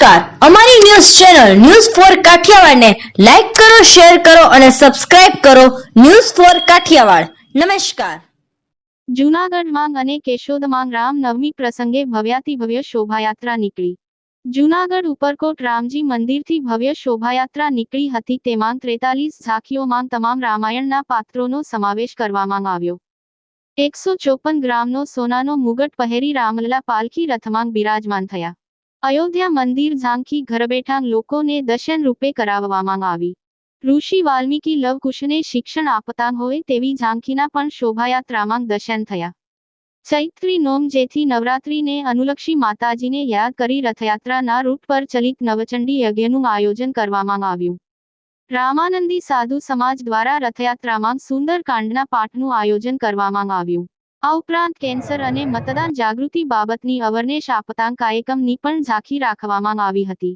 નમસ્કાર. અમારી news channel news four કાઠિયાવાડને લાઈક કરો, શેર કરો અને સબસ્ક્રાઇબ કરો ન્યૂઝ ફોર કાઠિયાવાડ. નમસ્કાર. જૂનાગઢ માંગ અને કેશોદ માંગ રામનવમી પ્રસંગે ભવ્યાતિ ભવ્ય શોભાયાત્રા નીકળી. જૂનાગઢ ઉપરકોટ રામજી મંદિરથી ભવ્ય શોભાયાત્રા નીકળી હતી. તેમાં ત્રેતાલીસ ઝાંખીઓમાં તમામ રામાયણના પાત્રોનો સમાવેશ કરવામાં આવ્યો. એકસો ચોપન ગ્રામનો સોનાનો મુગટ પહેરી રામલલા પાલખી રથમાં બિરાજમાન થયા. અયોધ્યા મંદિર ઝાંખી ઘરબેઠાં લોકોને દર્શન રૂપે કરાવવામાં આવી. ઋષિ વાલ્મીકી લવકુશને શિક્ષણ આપતા હોય તેવી ઝાંખીના પણ શોભાયાત્રામાં દર્શન થયા. ચૈત્રી નોમ જેથી નવરાત્રીને અનુલક્ષી માતાજીને યાદ કરી રથયાત્રાના રૂટ પર ચલિત નવચંડી યજ્ઞનું આયોજન કરવામાં આવ્યું. રામાનંદી સાધુ સમાજ દ્વારા રથયાત્રામાં સુંદરકાંડના પાઠનું આયોજન કરવામાં આવ્યું. આ ઉપરાંત કેન્સર અને મતદાન જાગૃતિ બાબતની અવરનેશ આપતા કાર્યક્રમની પણ ઝાંખી રાખવામાં આવી હતી.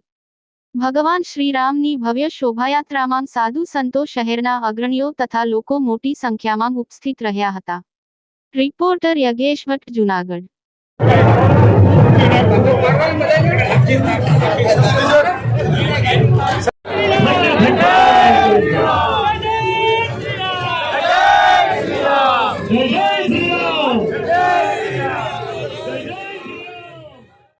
ભગવાન શ્રીરામની ભવ્ય શોભાયાત્રામાં સાધુ સંતો શહેરના અગ્રણીઓ તથા લોકો મોટી સંખ્યામાં ઉપસ્થિત રહ્યા હતા. રિપોર્ટર યજ્ઞેશ ભટ્ટ જુનાગઢ.